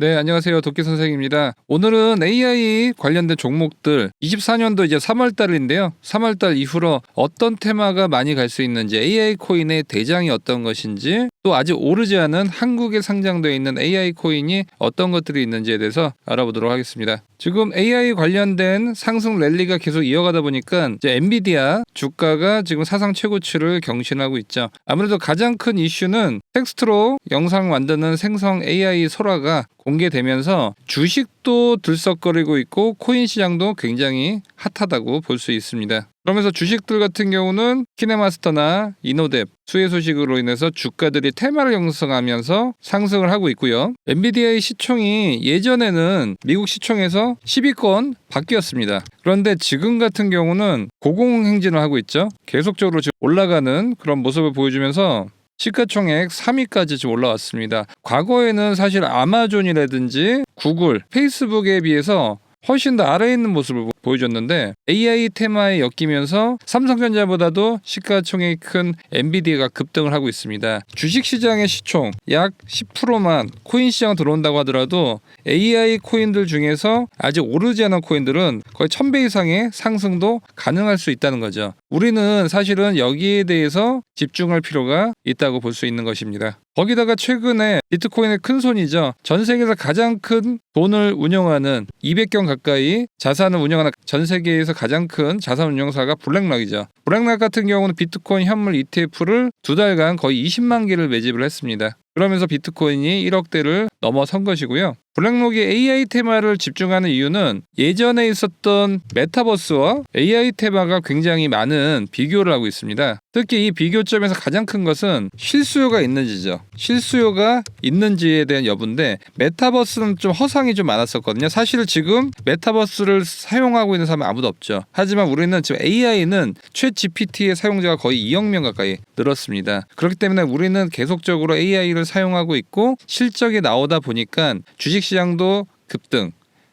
네, 안녕하세요. 도끼 선생입니다. 오늘은 AI 관련된 종목들 24년도 이제 3월 달인데요. 3월 달 이후로 어떤 테마가 많이 갈 수 있는지 AI 코인의 대장이 어떤 것인지 또 아직 오르지 않은 한국에 상장되어 있는 AI 코인이 어떤 것들이 있는지에 대해서 알아보도록 하겠습니다. 지금 AI 관련된 상승 랠리가 계속 이어가다 보니까 이제 엔비디아 주가가 지금 사상 최고치를 경신하고 있죠. 아무래도 가장 큰 이슈는 텍스트로 영상 만드는 생성 AI 소라가 공개되면서 주식 도 들썩거리고 있고 코인 시장도 굉장히 핫하다고 볼 수 있습니다. 그러면서 주식들 같은 경우는 키네마스터나 이노뎁 수혜 소식으로 인해서 주가들이 테마를 형성하면서 상승을 하고 있고요. 엔비디아의 시총이 예전에는 미국 시총에서 10위권 바뀌었습니다. 그런데 지금 같은 경우는 고공행진을 하고 있죠. 계속적으로 지금 올라가는 그런 모습을 보여주면서 시가총액 3위까지 지금 올라왔습니다. 과거에는 사실 아마존이라든지 구글, 페이스북에 비해서 훨씬 더 아래에 있는 모습을 보- 보여줬는데 AI 테마에 엮이면서 삼성전자보다도 시가총액이 큰 엔비디아가 급등을 하고 있습니다. 주식시장의 시총 약 10%만 코인 시장 들어온다고 하더라도 AI 코인들 중에서 아직 오르지 않은 코인들은 거의 1000배 이상의 상승도 가능할 수 있다는 거죠. 우리는 사실은 여기에 대해서 집중할 필요가 있다고 볼 수 있는 것입니다. 거기다가 최근에 비트코인의 큰 손이죠. 전 세계에서 가장 큰 돈을 운영하는 200경 가까이 자산을 운영하는 전 세계에서 가장 큰 자산 운용사가 블랙락이죠. 블랙락 같은 경우는 비트코인 현물 ETF를 두 달간 거의 20만 개를 매집을 했습니다. 그러면서 비트코인이 1억대를 넘어선 것이고요. 블랙록이 AI 테마를 집중하는 이유는 예전에 있었던 메타버스와 AI 테마가 굉장히 많은 비교를 하고 있습니다. 특히 이 비교점에서 가장 큰 것은 실수요가 있는지죠. 실수요가 있는지에 대한 여부인데 메타버스는 좀 허상이 좀 많았었거든요. 사실 지금 메타버스를 사용하고 있는 사람은 아무도 없죠. 하지만 우리는 지금 AI는 최 GPT의 사용자가 거의 2억 명 가까이 늘었습니다. 그렇기 때문에 우리는 계속적으로 AI를 사용하고 있고 실적이 나오다 보니까 주식 시장도 급등,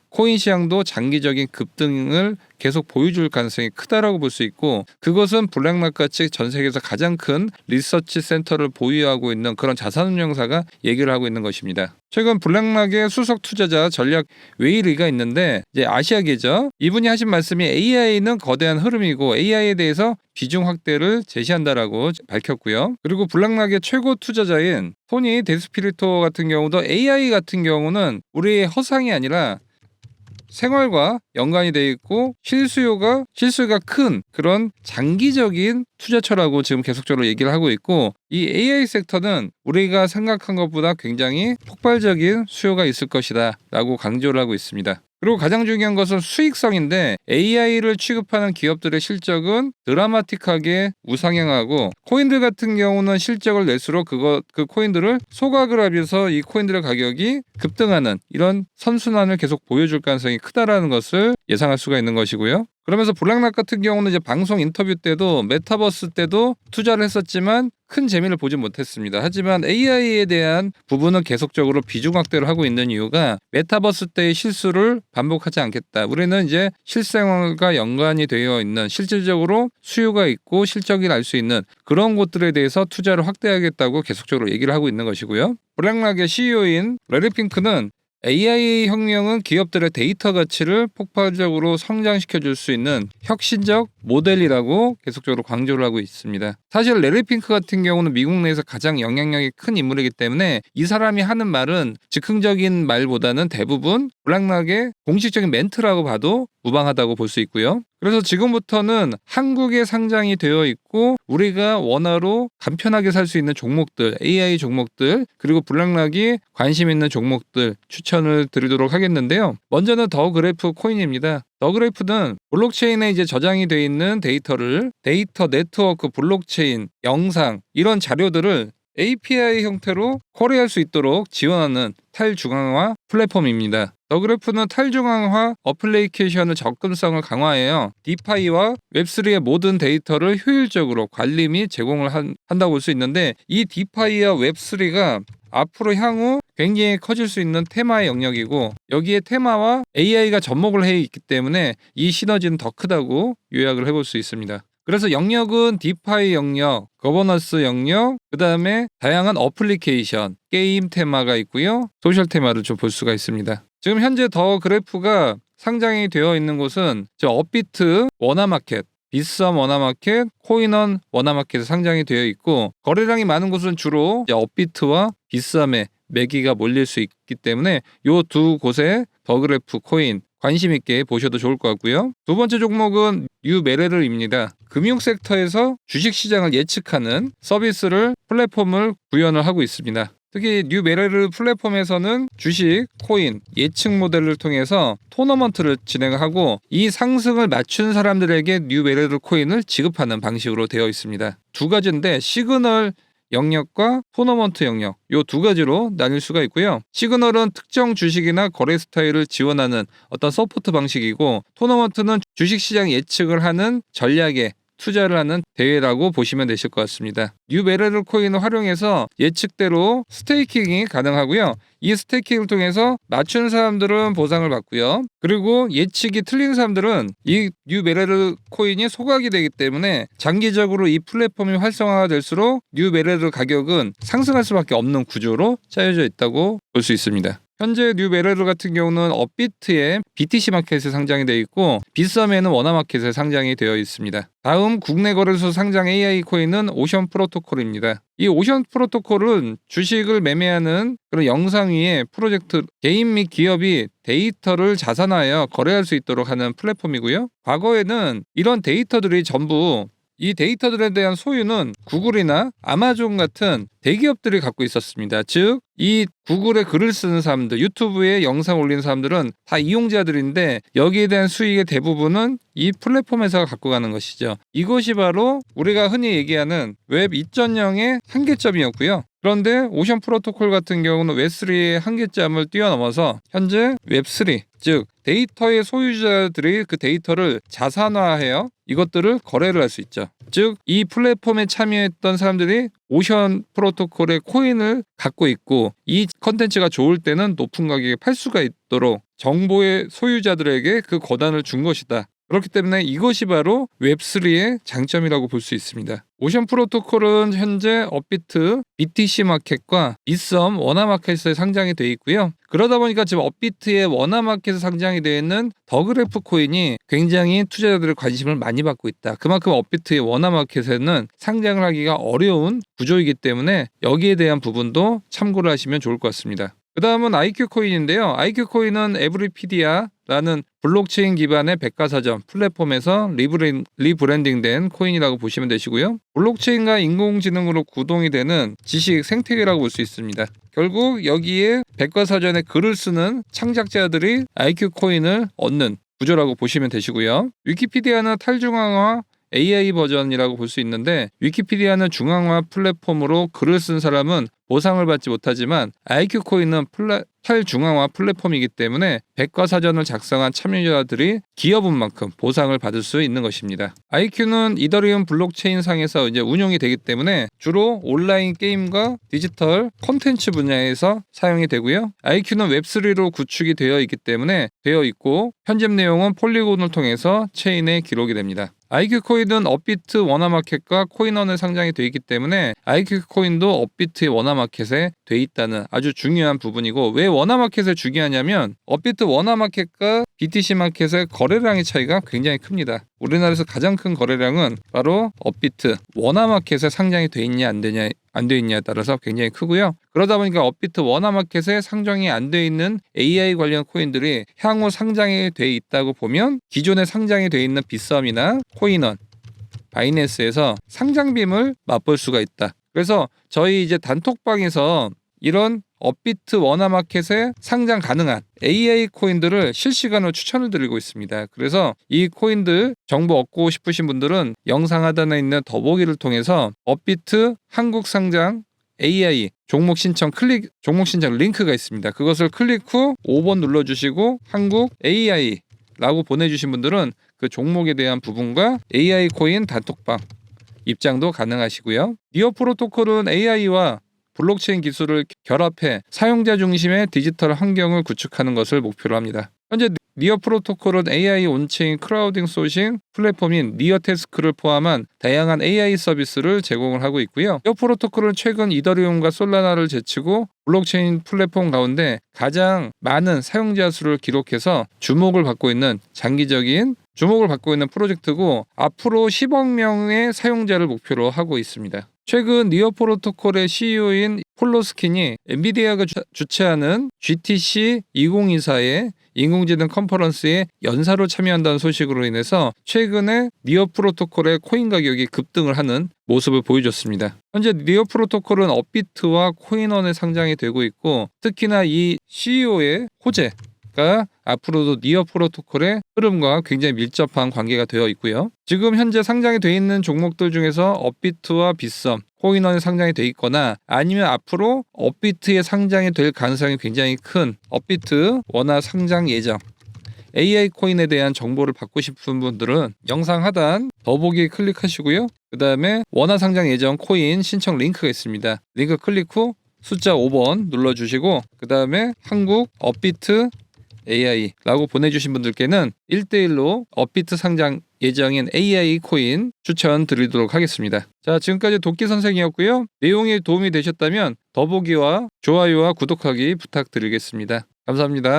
코인 시장도 장기적인 급등을 계속 보여줄 가능성이 크다라고 볼 수 있고 그것은 블랙락 같이 전 세계에서 가장 큰 리서치 센터를 보유하고 있는 그런 자산운용사가 얘기를 하고 있는 것입니다. 최근 블랙락의 수석 투자자 전략 웨이리가 있는데 이제 아시아계죠. 이분이 하신 말씀이 AI는 거대한 흐름이고 AI에 대해서 비중 확대를 제시한다라고 밝혔고요. 그리고 블랙락의 최고 투자자인 토니 데스피리토 같은 경우도 AI 같은 경우는 우리의 허상이 아니라 생활과 연관이 돼 있고 실수요가 실수요가 큰 그런 장기적인 투자처라고 지금 계속적으로 얘기를 하고 있고 이 AI 섹터는 우리가 생각한 것보다 굉장히 폭발적인 수요가 있을 것이다 라고 강조를 하고 있습니다. 그리고 가장 중요한 것은 수익성인데 AI를 취급하는 기업들의 실적은 드라마틱하게 우상향하고 코인들 같은 경우는 실적을 낼수록 그거 그 코인들을 소각을 하면서 이 코인들의 가격이 급등하는 이런 선순환을 계속 보여줄 가능성이 크다라는 것을 예상할 수가 있는 것이고요. 그러면서 블랙락 같은 경우는 이제 방송 인터뷰 때도 메타버스 때도 투자를 했었지만 큰 재미를 보지 못했습니다. 하지만 AI에 대한 부분은 계속적으로 비중 확대를 하고 있는 이유가 메타버스 때의 실수를 반복하지 않겠다. 우리는 이제 실생활과 연관이 되어 있는 실질적으로 수요가 있고 실적이 날 수 있는 그런 곳들에 대해서 투자를 확대하겠다고 계속적으로 얘기를 하고 있는 것이고요. 블랙락의 CEO인 레리 핑크는 AI 혁명은 기업들의 데이터 가치를 폭발적으로 성장시켜 줄 수 있는 혁신적 모델이라고 계속적으로 강조를 하고 있습니다. 사실 레리 핑크 같은 경우는 미국 내에서 가장 영향력이 큰 인물이기 때문에 이 사람이 하는 말은 즉흥적인 말보다는 대부분 블랙락의 공식적인 멘트라고 봐도 무방하다고 볼 수 있고요. 그래서 지금부터는 한국에 상장이 되어 있고 우리가 원화로 간편하게 살 수 있는 종목들, AI 종목들, 그리고 블랙락이 관심 있는 종목들 추천을 드리도록 하겠는데요. 먼저는 더 그래프 코인입니다. 더 그래프는 블록체인에 이제 저장이 되어 있는 데이터를 데이터 네트워크 블록체인, 영상 이런 자료들을 API 형태로 거래할 수 있도록 지원하는 탈중앙화 플랫폼입니다. 더그래프는 탈중앙화 어플리케이션의 접근성을 강화해요. 디파이와 웹3의 모든 데이터를 효율적으로 관리 및 제공을 한, 한다고 볼 수 있는데 이 디파이와 웹3가 앞으로 향후 굉장히 커질 수 있는 테마의 영역이고 여기에 테마와 AI가 접목을 해 있기 때문에 이 시너지는 더 크다고 요약을 해볼 수 있습니다. 그래서 영역은 디파이 영역, 거버넌스 영역, 그 다음에 다양한 어플리케이션, 게임 테마가 있고요. 소셜 테마를 좀 볼 수가 있습니다. 지금 현재 더 그래프가 상장이 되어 있는 곳은 저 업비트 원화마켓, 비썸 원화마켓, 코인원 원화마켓에 상장이 되어 있고 거래량이 많은 곳은 주로 업비트와 비썸에 매기가 몰릴 수 있기 때문에 요두 곳에 더그래프 코인 관심 있게 보셔도 좋을 것 같고요. 두 번째 종목은 뉴메레르입니다. 금융 섹터에서 주식 시장을 예측하는 서비스를 플랫폼을 구현을 하고 있습니다. 특히 뉴메레르 플랫폼에서는 주식, 코인, 예측 모델을 통해서 토너먼트를 진행하고 이 상승을 맞춘 사람들에게 뉴메레르 코인을 지급하는 방식으로 되어 있습니다. 두 가지인데 시그널 영역과 토너먼트 영역 요 두 가지로 나뉠 수가 있고요. 시그널은 특정 주식이나 거래 스타일을 지원하는 어떤 서포트 방식이고 토너먼트는 주식 시장 예측을 하는 전략에 투자를 하는 대회라고 보시면 되실 것 같습니다. 뉴메레르 코인을 활용해서 예측대로 스테이킹이 가능하고요. 이 스테이킹을 통해서 맞춘 사람들은 보상을 받고요. 그리고 예측이 틀린 사람들은 이 뉴메레르 코인이 소각이 되기 때문에 장기적으로 이 플랫폼이 활성화가 될수록 뉴메레르 가격은 상승할 수밖에 없는 구조로 짜여져 있다고 볼 수 있습니다. 현재 뉴메레르 같은 경우는 업비트의 BTC 마켓에 상장이 되어 있고 비썸에는 원화마켓에 상장이 되어 있습니다. 다음 국내 거래소 상장 AI 코인은 오션 프로토콜입니다. 이 오션 프로토콜은 주식을 매매하는 그런 영상 위에 프로젝트 개인 및 기업이 데이터를 자산화하여 거래할 수 있도록 하는 플랫폼이고요. 과거에는 이런 데이터들이 전부 이 데이터들에 대한 소유는 구글이나 아마존 같은 대기업들이 갖고 있었습니다. 즉, 이 구글에 글을 쓰는 사람들, 유튜브에 영상 올리는 사람들은 다 이용자들인데 여기에 대한 수익의 대부분은 이 플랫폼에서 갖고 가는 것이죠. 이것이 바로 우리가 흔히 얘기하는 웹 2.0의 한계점이었고요. 그런데 오션 프로토콜 같은 경우는 웹3의 한계점을 뛰어넘어서 현재 웹3, 즉 데이터의 소유자들이 그 데이터를 자산화해요. 이것들을 거래를 할 수 있죠. 즉 이 플랫폼에 참여했던 사람들이 오션 프로토콜의 코인을 갖고 있고 이 컨텐츠가 좋을 때는 높은 가격에 팔 수가 있도록 정보의 소유자들에게 그 권한을 준 것이다. 그렇기 때문에 이것이 바로 웹3의 장점이라고 볼 수 있습니다. 오션 프로토콜은 현재 업비트, BTC 마켓과 이썸 원화 마켓에 상장이 되어 있고요. 그러다 보니까 지금 업비트의 원화 마켓에 상장이 되어 있는 더그래프 코인이 굉장히 투자자들의 관심을 많이 받고 있다. 그만큼 업비트의 원화 마켓에는 상장을 하기가 어려운 구조이기 때문에 여기에 대한 부분도 참고를 하시면 좋을 것 같습니다. 그 다음은 IQ 코인인데요. IQ 코인은 에브리피디아라는 블록체인 기반의 백과사전 플랫폼에서 리브랜, 리브랜딩된 코인이라고 보시면 되시고요. 블록체인과 인공지능으로 구동이 되는 지식 생태계라고 볼 수 있습니다. 결국 여기에 백과사전에 글을 쓰는 창작자들이 IQ 코인을 얻는 구조라고 보시면 되시고요. 위키피디아는 탈중앙화 AI 버전이라고 볼 수 있는데 위키피디아는 중앙화 플랫폼으로 글을 쓴 사람은 보상을 받지 못하지만 IQ 코인은 플랫 탈중앙화 플랫폼이기 때문에 백과사전을 작성한 참여자들이 기업은 만큼 보상을 받을 수 있는 것입니다. IQ는 이더리움 블록체인 상에서 이제 운용이 되기 때문에 주로 온라인 게임과 디지털 콘텐츠 분야에서 사용이 되고요. IQ는 웹3로 구축이 되어 있기 때문에 되어 있고 편집 내용은 폴리곤을 통해서 체인에 기록이 됩니다. IQ 코인은 업비트 원화마켓과 코인원에 상장이 되어 있기 때문에 IQ 코인도 업비트의 원화마켓에 돼 있다는 아주 중요한 부분이고 왜 원화마켓에 중요하냐면 업비트 원화마켓과 BTC 마켓의 거래량의 차이가 굉장히 큽니다. 우리나라에서 가장 큰 거래량은 바로 업비트 원화마켓에 상장이 돼 있냐 안 되냐 안 돼 있냐에 따라서 굉장히 크고요. 그러다 보니까 업비트 원화마켓에 상장이 안 돼 있는 AI 관련 코인들이 향후 상장이 돼 있다고 보면 기존에 상장이 돼 있는 비썸이나 코인원 바이낸스에서 상장빔을 맛볼 수가 있다. 그래서 저희 이제 단톡방에서 이런 업비트 원화마켓에 상장 가능한 AI 코인들을 실시간으로 추천을 드리고 있습니다. 그래서 이 코인들 정보 얻고 싶으신 분들은 영상 하단에 있는 더보기를 통해서 업비트 한국 상장 AI 종목 신청 클릭 종목 신청 링크가 있습니다. 그것을 클릭 후 5번 눌러 주시고 한국 AI 라고 보내 주신 분들은 그 종목에 대한 부분과 AI 코인 단톡방 입장도 가능하시고요. 니어 프로토콜은 AI와 블록체인 기술을 결합해 사용자 중심의 디지털 환경을 구축하는 것을 목표로 합니다. 현재 니어 프로토콜은 AI 온체인 크라우딩 소싱 플랫폼인 니어 테스크를 포함한 다양한 AI 서비스를 제공을 하고 있고요. 니어 프로토콜은 최근 이더리움과 솔라나를 제치고 블록체인 플랫폼 가운데 가장 많은 사용자 수를 기록해서 주목을 받고 있는 장기적인 주목을 받고 있는 프로젝트고 앞으로 10억 명의 사용자를 목표로 하고 있습니다. 최근 니어 프로토콜의 CEO인 폴로스킨이 엔비디아가 주- 주최하는 GTC 2024의 인공지능 컨퍼런스에 연사로 참여한다는 소식으로 인해서 최근에 니어 프로토콜의 코인 가격이 급등을 하는 모습을 보여줬습니다. 현재 니어 프로토콜은 업비트와 코인원에 상장이 되고 있고 특히나 이 CEO의 호재 가 앞으로도 니어 프로토콜의 흐름과 굉장히 밀접한 관계가 되어 있고요. 지금 현재 상장이 돼 있는 종목들 중에서 업비트와 빗썸, 코인원이 상장이 돼 있거나 아니면 앞으로 업비트의 상장이 될 가능성이 굉장히 큰 업비트 원화 상장 예정 AI 코인에 대한 정보를 받고 싶은 분들은 영상 하단 더보기 클릭하시고요. 그 다음에 원화 상장 예정 코인 신청 링크가 있습니다. 링크 클릭 후 숫자 5번 눌러주시고 그 다음에 한국 업비트 AI라고 보내주신 분들께는 1대1로 업비트 상장 예정인 AI 코인 추천 드리도록 하겠습니다. 자, 지금까지 도끼 선생이었고요. 내용이 도움이 되셨다면 더보기와 좋아요와 구독하기 부탁드리겠습니다. 감사합니다.